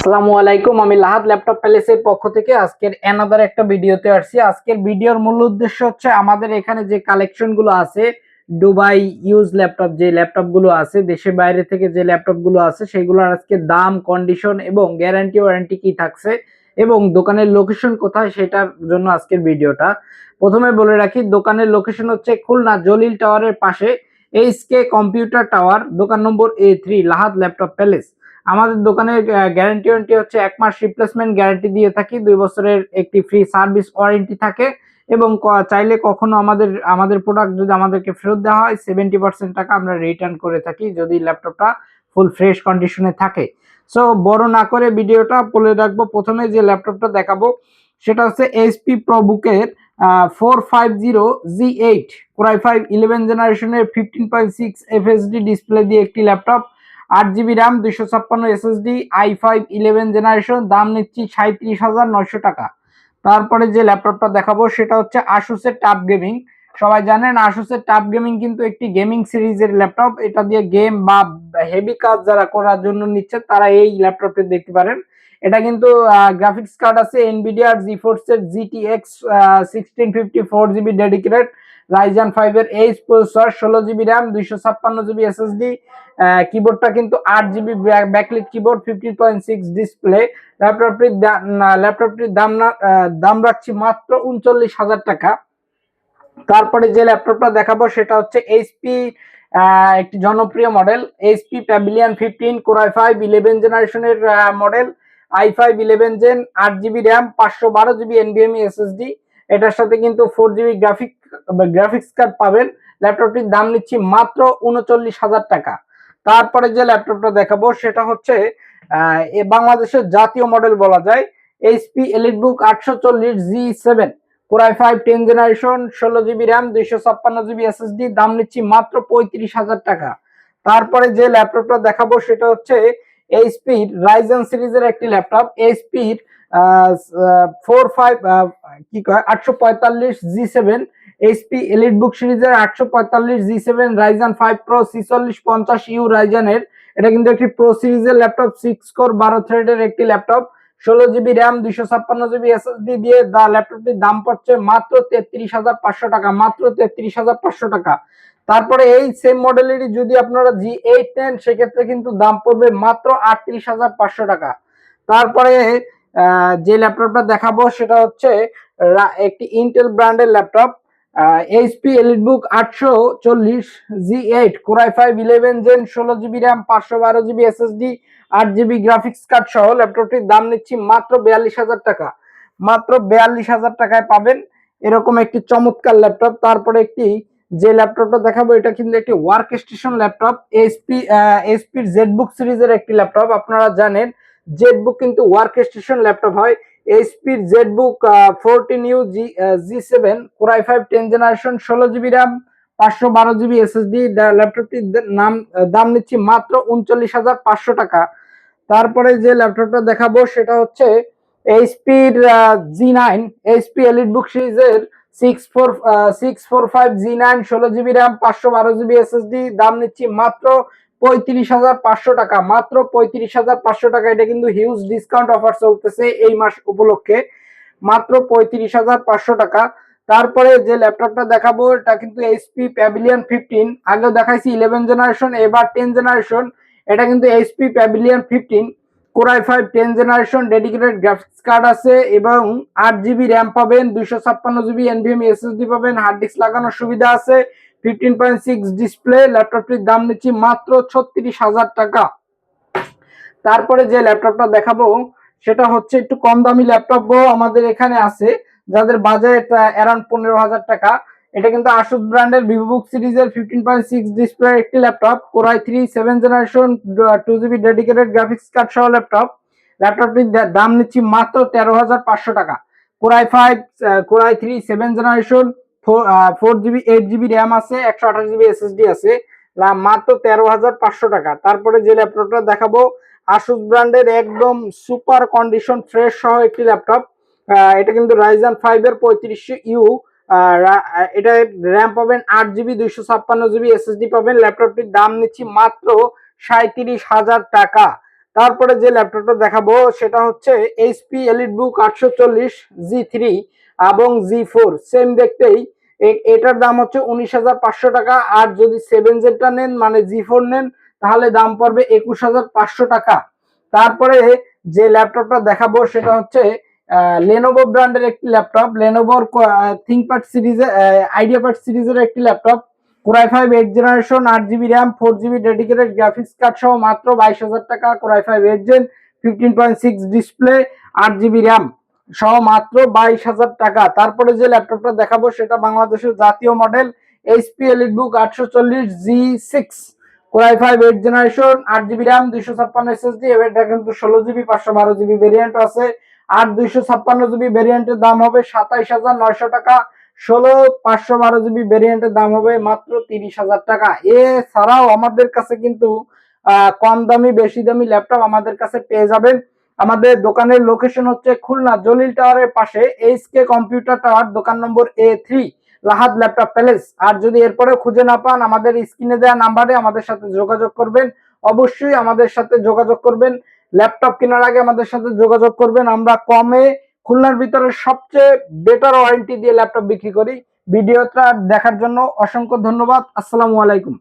আসসালামু আলাইকুম। আমি লাহাদ ল্যাপটপ প্যালেসের পক্ষ থেকে আজকের অ্যানাদার একটা ভিডিওতে আসছি। আজকের ভিডিওর মূল উদ্দেশ্য হচ্ছে আমাদের এখানে যে কালেকশনগুলো আছে, দুবাই ইউজ ল্যাপটপ, যে ল্যাপটপগুলো আছে, দেশের বাইরে থেকে যে ল্যাপটপগুলো আছে, সেগুলোর আজকে দাম কন্ডিশন এবং গ্যারান্টি ওয়ারেন্টি কি থাকছে এবং দোকানের লোকেশন কোথায় সেটার জন্য আজকের ভিডিওটা। প্রথমে বলে রাখি, দোকানের লোকেশন হচ্ছে খুলনা জলিল টাওয়ারের পাশে এইচকে কম্পিউটার টাওয়ার দোকান নম্বর এ থ্রি লাহাদ ল্যাপটপ প্যালেস আমাদের দোকানের গ্যারান্টি ওয়ারেন্টি হচ্ছে এক মাস রিপ্লেসমেন্ট গ্যারান্টি দিয়ে থাকি। দুই বছরের একটি ফ্রি সার্ভিস ওয়ারেন্টি থাকে এবং চাইলে কখনো আমাদের আমাদের প্রোডাক্ট যদি আমাদেরকে ফেরত দেওয়া হয় সেভেন্টি পার্সেন্ট টাকা আমরা রিটার্ন করে থাকি যদি ল্যাপটপটা ফুল ফ্রেশ কন্ডিশনে থাকে। সো বড় না করে ভিডিওটা বলে রাখব। প্রথমে যে ল্যাপটপটা দেখাবো, সেটা হচ্ছে HP প্রবুকের four five zero G eight core i five eleven জেনারেশনের fifteen point six FHD display দিয়ে একটি ল্যাপটপ আট জিবি র্যাম দুইশো ছাপ্পান্ন SSD i five eleven generation দাম নিচ্ছি সাঁত্রিশ হাজার নয়শো টাকা। তারপরে যে ল্যাপটপটা দেখাবো, সেটা হচ্ছে আসুসের টাপ গেমিং সবাই জানেন আসুসের টাপ গেমিং কিন্তু একটি গেমিং সিরিজের ল্যাপটপ। এটা দিয়ে গেম বা হেভি কাজ যারা করার জন্য নিচ্ছে, তারা এই ল্যাপটপটি দেখতে পারেন। এটা কিন্তু গ্রাফিক্স কার্ড আছে এনভিডিআর জিফোর্স এর GTX sixteen fifty four GB dedicated Ryzen five এর এইচ প্রসেসর ষোলো জিবি র্যাম দুইশো ছাপ্পান্ন জিবি এসএসডি কিবোর্ডটা কিন্তু আট GB backlit keyboard fifty point six display ল্যাপটপটির ল্যাপটপটির দাম দাম রাখছি মাত্র উনচল্লিশ হাজার টাকা। তারপরে যে ল্যাপটপটা দেখাবো সেটা হচ্ছে এইচপি একটি জনপ্রিয় model HP Pavilion fifteen core i five eleven জেনারেশনের model i five eleven gen আট জিবি র্যাম পাঁচশো বারো জিবি এনবিএমই এসএসডি এটার সাথে কিন্তু four GB graphic graphics card পাবেন। ল্যাপটপটির দাম নিচ্ছি মাত্র উনচল্লিশ হাজার টাকা। তারপরে যে ল্যাপটপটা দেখাবো, সেটা হচ্ছে বাংলাদেশের জাতীয় মডেল বলা যায়। এইচপি এলিটবুক আটশো চল্লিশ G seven core i five ten generation ষোলো জিবি র্যাম দুইশো ছাপ্পান্ন জিবি এসএসডি দাম নিচ্ছি মাত্র পঁয়ত্রিশ হাজার টাকা। তারপরে যে ল্যাপটপটা দেখাবো, সেটা হচ্ছে এইচপির রাইজেন সিরিজের একটি ল্যাপটপ এইচপির ফোর ফাইভ কি কয়? আটশো পঁয়তাল্লিশ G seven HP EliteBook সিরিজের আটশো পঁয়তাল্লিশ জি ফাইভ প্রো ছিচল্লিশ পঞ্চাশ ইউ রাইজানের এটা কিন্তু একটি প্রো সিরিজের ল্যাপটপ সিক্স কোর বারো থ্রেডের একটি ল্যাপটপ ষোলো জিবি র্যাম দুইশো ছাপ্পান্ন জিবি এসএসডি দিয়ে দা ল্যাপটপটির দাম পড়ছে মাত্র তেত্রিশ হাজার পাঁচশো টাকা, মাত্র তেত্রিশ হাজার পাঁচশো টাকা। তারপরে এই সেম মডেলেরই যদি আপনারা জি এইট নেন, সেক্ষেত্রে কিন্তু দাম পড়বে মাত্র আটত্রিশ হাজার পাঁচশো টাকা। তারপরে যে ল্যাপটপটা দেখাবো সেটা হচ্ছে একটি ইন্টেল ব্র্যান্ডের ল্যাপটপ এইচপি এলিটবুক আটশো চল্লিশ G eight core i five eleven gen ষোলো জিবি র্যাম পাঁচশো বারো জিবি এসএসডি আট জিবি গ্রাফিক্স কার্ড সহ ল্যাপটপটির দাম নিচ্ছি মাত্র বিয়াল্লিশ হাজার টাকা। মাত্র বিয়াল্লিশ হাজার টাকায় পাবেন এরকম একটি চমৎকার ল্যাপটপ। তারপরে একটি যে ল্যাপটপটা দেখাবো, এটা কিন্তু একটি ওয়ার্ক স্টেশন ল্যাপটপ এসপি এসপির জেডবুক সিরিজের একটি ল্যাপটপ। আপনারা জানেন জেডবুক কিন্তু ওয়ার্ক স্টেশন ল্যাপটপ হয় এইচপির ZBook fourteen U G G seven core i five ten generation ষোলো জিবি র্যাম পাঁচশো বারো জিবি এসএসডি ল্যাপটপটির নাম দাম নিচ্ছি মাত্র উনচল্লিশ হাজার পাঁচশো টাকা। তারপরে যে ল্যাপটপটা দেখাবো সেটা হচ্ছে এইচপির জি নাইন এইচপি এলিটবুক সিরিজের six four six four five G nine ষোলো জিবি র্যাম পাঁচশো বারো জিবি এসএসডি দাম নিচ্ছি মাত্র পঁয়ত্রিশ হাজার পাঁচশো টাকা। মাত্র পঁয়ত্রিশ হাজার পাঁচশো টাকা। এটা কিন্তু হিউজ ডিসকাউন্ট অফার চলতেছে এই মাস উপলক্ষে। মাত্র পঁয়ত্রিশ হাজার পাঁচশো টাকা। তারপরে যে ল্যাপটপটা দেখাবো, এটা কিন্তু এইচপি প্যাভিলিয়ন ফিফটিন আগেও দেখাইছি ইলেভেন জেনারেশন এবার টেন জেনারেশন এটা কিন্তু HP Pavilion fifteen core i five ten generation dedicated graphics card আছে এবং আট জিবি র্যাম পাবেন, দুইশো ছাপ্পান্ন জিবি এনভিএম এসএসডি পাবেন হার্ড ডিস্ক লাগানোর সুবিধা আছে। ফিফটিন পয়েন্ট সিক্স ডিসপ্লে, ল্যাপটপটির দাম নিচ্ছি মাত্র ছত্রিশ হাজার টাকা। তারপরে যে ল্যাপটপটা দেখাবো, সেটা হচ্ছে একটু কম দামি ল্যাপটপ আমাদের এখানে আছে, যাদের বাজেট অ্যারাউন্ড পনেরো হাজার টাকা। এটা কিন্তু আসুস ব্র্যান্ডের ভিভোবুক সিরিজের ফিফটিন পয়েন্ট সিক্স ডিসপ্লে একটি laptop core i three seven generation two GB dedicated graphics card সহ ল্যাপটপ। ল্যাপটপটির দাম নিচ্ছি মাত্র তেরো হাজার পাঁচশো টাকা। Core i five core i three seven generation four GB eight GB RAM আছে, একশো আঠাশ জিবি এসএসডি আছে মাত্র তেরো হাজার পাঁচশো টাকা। তারপরে যে ল্যাপটপটা দেখাবো আসুস ব্র্যান্ডের একদম সুপার কন্ডিশন ফ্রেশ সহ একটি ল্যাপটপ। এটা কিন্তু রাইজান ফাইভ এর পঁয়ত্রিশশো ইউ এটা র্যাম পাবেন আট জিবি দুইশো ছাপ্পান্ন জিবি এসএসডি পাবেন। ল্যাপটপটির দাম নিচ্ছি মাত্র সাঁত্রিশ হাজার টাকা। তারপরে যে ল্যাপটপটা দেখাবো, সেটা হচ্ছে এইচপি এলিট বুক আটশো চল্লিশ জি থ্রি এবং জি ফোর সেম দেখতেই। এটার দাম হচ্ছে উনিশ হাজার পাঁচশো টাকা। আর যদি সেভেন জেডটা নেন মানে জি ফোর নেন, তাহলে দাম পড়বে একুশ হাজার পাঁচশো টাকা। তারপরে যে ল্যাপটপটা দেখাবো, সেটা হচ্ছে লেনোভো ব্র্যান্ডের একটি ল্যাপটপ। লেনোভোর থিঙ্কপ্যাড সিরিজের আইডিয়া প্যাড সিরিজের একটি laptop. Core i five eight generation আট GB RAM four GB dedicated graphics card সহ মাত্র বাইশ হাজার টাকা core i five eight gen fifteen point six display আট জিবি র্যাম সহ মাত্র বাইশ হাজার টাকা। তারপরে যে ল্যাপটপটা দেখাবো, সেটা বাংলাদেশের জাতীয় মডেল এইচপি এলিট বুক আটশো চল্লিশ G six core i five eight generation আট জিবি র্যাম দুইশো ছাপ্পান্ন এসএসডি এটা কিন্তু ষোলো জিবি পাঁচশো বারো জিবি ভেরিয়েন্ট আছে। আর দুইশো ছাপ্পান্ন জিবি ভেরিয়েন্টের দাম হবে সাতাইশ হাজার নয়শো টাকা। ষোলো, পাঁচশো বারো জিবি ভেরিয়েন্টের দাম হবে মাত্র তিরিশ হাজার টাকা। এছাড়াও আমাদের কাছে কিন্তু কম দামি, বেশি দামি ল্যাপটপ আমাদের কাছে পেয়ে যাবেন। আমাদের দোকানের লোকেশন হচ্ছে খুলনা, জলিল টাওয়ারের পাশে এইচ কে কম্পিউটার টাওয়ার দোকান নম্বর এ থ্রি লাহাদ ল্যাপটপ প্যালেস আর যদি এরপরে খুঁজে না পান, আমাদের স্ক্রিনে দেওয়া নাম্বারে আমাদের সাথে যোগাযোগ করবেন। অবশ্যই আমাদের সাথে যোগাযোগ করবেন। ল্যাপটপ কেনার আগে আমাদের সাথে যোগাযোগ করবেন। আমরা কমে খুলনার ভিতরে সবচেয়ে বেটার ওয়ারেন্টি দিয়ে ল্যাপটপ বিক্রি করি। ভিডিওটা দেখার জন্য অসংখ্য ধন্যবাদ। আসসালামু আলাইকুম।